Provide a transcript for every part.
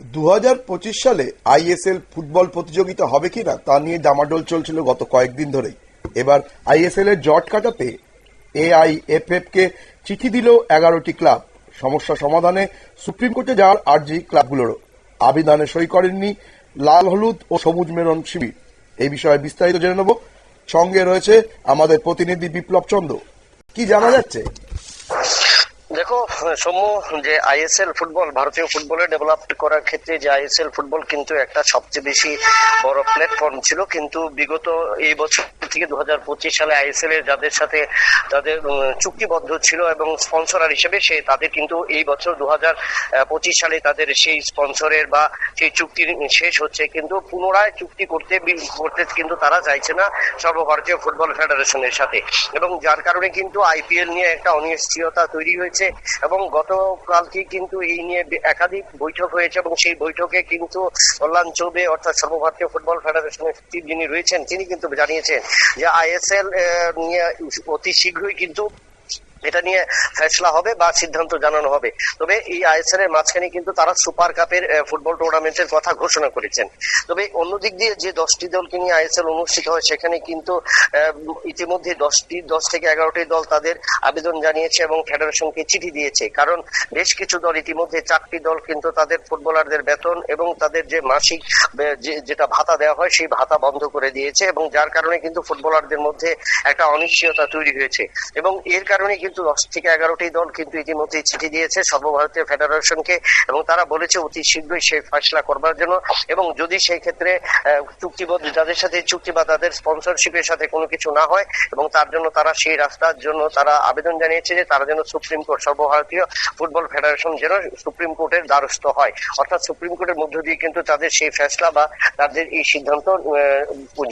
দু হাজার পঁচিশ সালে আইএসএল ফুটবল প্রতিযোগিতা হবে কিনা তা নিয়ে জামাডোল চলছিল গত কয়েকদিন ধরেই। এবার আইএসএল এর জট কাটাতে এআইএফএফ কে চিঠি দিল এগারোটি ক্লাব। সমস্যা সমাধানে সুপ্রিম কোর্টে যাওয়ার আর্জি ক্লাবগুলোরও। আবেদনে সই করেননি লাল, হলুদ ও সবুজ মেরন শিবির। এই বিষয়ে বিস্তারিত জেনে নেব। সঙ্গে রয়েছে আমাদের প্রতিনিধি বিপ্লব চন্দ্র। কি জানা যাচ্ছে? দেখো সৌম্য যে আইএসএল ফুটবল, ভারতীয় ফুটবলে ডেভেলপ করার ক্ষেত্রে যে আইএসএল ফুটবল কিন্তু একটা সবচেয়ে বেশি বড় প্ল্যাটফর্ম ছিল। কিন্তু বিগত এই বছর থেকে দু হাজার পঁচিশ সালে আইএসএল এর যাদের সাথে তাদের চুক্তিবদ্ধ ছিল এবং স্পন্সরার হিসেবে সে তাদের কিন্তু এই বছর দু হাজার পঁচিশ সালে তাদের সেই স্পন্সরের বা সেই চুক্তি শেষ হচ্ছে। কিন্তু পুনরায় চুক্তি করতে করতে কিন্তু তারা চাইছে না সর্বভারতীয় ফুটবল ফেডারেশনের সাথে। এবং যার কারণে কিন্তু আইপিএল নিয়ে একটা অনিশ্চয়তা তৈরি হয়েছে। এবং গতকালকে কিন্তু এই নিয়ে একাধিক বৈঠক হয়েছে এবং সেই বৈঠকে কিন্তু কল্যাণ চৌবে অর্থাৎ সর্বভারতীয় ফুটবল ফেডারেশনের সচিব যিনি রয়েছেন, তিনি কিন্তু জানিয়েছেন যে আইএসএল নিয়ে অতি শীঘ্রই কিন্তু এটা নিয়ে ফেসলা হবে বা সিদ্ধান্ত জানানো হবে। তবে এই আইএসএল এর মাঝখানে কিন্তু তারা সুপার কাপের ফুটবল টুর্নামেন্টের কথা ঘোষণা করেছেন। তবে অন্যদিক দিয়ে যে দশটি দলকে নিয়ে আইএসএল অনুষ্ঠিত হয়, সেখানে কিন্তু ইতিমধ্যে দশটি, দশ থেকে এগারোটি দল তাদের আবেদন জানিয়েছে এবং ফেডারেশনকে চিঠি দিয়েছে। কারণ বেশ কিছু দল ইতিমধ্যে চারটি দল কিন্তু তাদের ফুটবলারদের বেতন এবং তাদের যে মাসিক যেটা ভাতা দেওয়া হয়, সেই ভাতা বন্ধ করে দিয়েছে এবং যার কারণে কিন্তু ফুটবলারদের মধ্যে একটা অনিশ্চয়তা তৈরি হয়েছে। এবং এর কারণে কিন্তু দশ থেকে এগারোটি দল কিন্তু ইতিমধ্যে চিঠি দিয়েছে সর্বভারতীয় ফেডারেশনকে এবং তারা বলেছে অতি শীঘ্রই সেই ফয়সলা করবার জন্য। এবং যদি সেই ক্ষেত্রে চুক্তিবদ্ধ, যাদের সাথে চুক্তি বা তাদের স্পন্সরশিপের সাথে কোনো কিছু না হয় এবং তার জন্য তারা সেই রাস্তার জন্য তারা আবেদন জানিয়েছে যে তারা যেন সুপ্রিম কোর্ট, সর্বভারতীয় ফুটবল ফেডারেশন যেন সুপ্রিম কোর্টের দ্বারস্থ হয়। অর্থাৎ সুপ্রিম কোর্টের মধ্য দিয়ে কিন্তু তাদের সেই ফেসলা বা তাদের এই সিদ্ধান্ত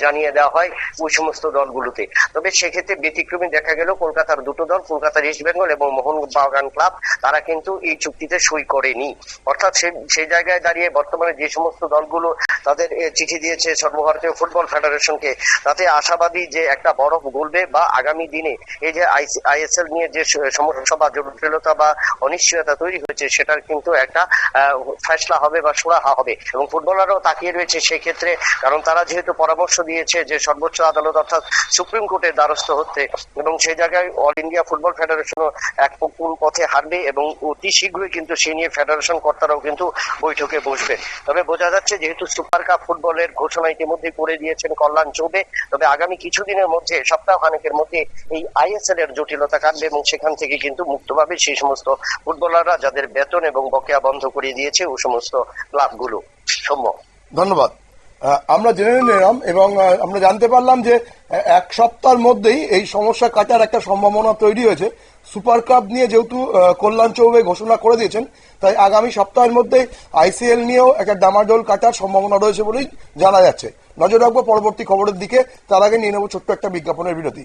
জানিয়ে দেওয়া হয় ওই সমস্ত দলগুলোতে। তবে সেক্ষেত্রে ব্যতিক্রমী দেখা গেল, কলকাতার দুটো দল কলকাতার ইস্ট বেঙ্গল এবং মোহনবাগান ক্লাব তারা কিন্তু এই চুক্তিতে সই করেনি। অর্থাৎ সেই জায়গায় দাঁড়িয়ে বর্তমানে যে সমস্ত দলগুলো তাদের চিঠি দিয়েছে সর্বভারতীয় ফুটবল ফেডারেশনকে, তাতে আশাবাদী যে একটা বরফ গলবে বা আগামী দিনে এই যে আইএসএল নিয়ে যে সমস্যা বা জটিলতা বা অনিশ্চয়তা তৈরি হয়েছে, সেটার কিন্তু একটা ফেসলা হবে বা সুরাহা হবে। এবং ফুটবলাররাও তাকিয়ে রয়েছে সেক্ষেত্রে কারণ তারা যেহেতু পরামর্শ দিয়েছে যে সর্বোচ্চ আদালত অর্থাৎ সুপ্রিম কোর্টের দ্বারস্থ হতে, এবং সেই জায়গায় অল ইন্ডিয়া ফুটবল ফেডারেশনও এক কোন পথে হারবে এবং অতি শীঘ্রই কিন্তু সে নিয়ে ফেডারেশন কর্তারাও কিন্তু বৈঠকে বসবে। তবে বোঝা যাচ্ছে যেহেতু সুপার কাপ ফুটবলের ঘোষণা ইতিমধ্যে করে দিয়েছেন কল্যাণ চৌবে, তবে আগামী কিছুদিনের মধ্যে সপ্তাহ খানেকের মধ্যে এই আইএসএল এর জটিলতা কাটবে এবং সেখান থেকে কিন্তু মুক্তভাবে সেই সমস্ত ফুটবলাররা যাদের বেতন এবং বকেয়া বন্ধ করিয়ে দিয়েছে ওই সমস্ত ক্লাবগুলো। সৌম্য। ধন্যবাদ। আমরা জেনে নিলাম এবং আমরা জানতে পারলাম যে এক সপ্তাহের মধ্যেই এই সমস্যা কাটার একটা সম্ভাবনা তৈরি হয়েছে। সুপার কাপ নিয়ে যেহেতু কল্যাণ চৌবে ঘোষণা করে দিয়েছেন, তাই আগামী সপ্তাহের মধ্যে আইসিএল নিয়েও একটা ডামাডোল কাটার সম্ভাবনা রয়েছে বলেই জানা যাচ্ছে। নজর রাখব পরবর্তী খবরের দিকে, তার আগে নিয়ে নেব ছোট্ট একটা বিজ্ঞাপনের বিরতি।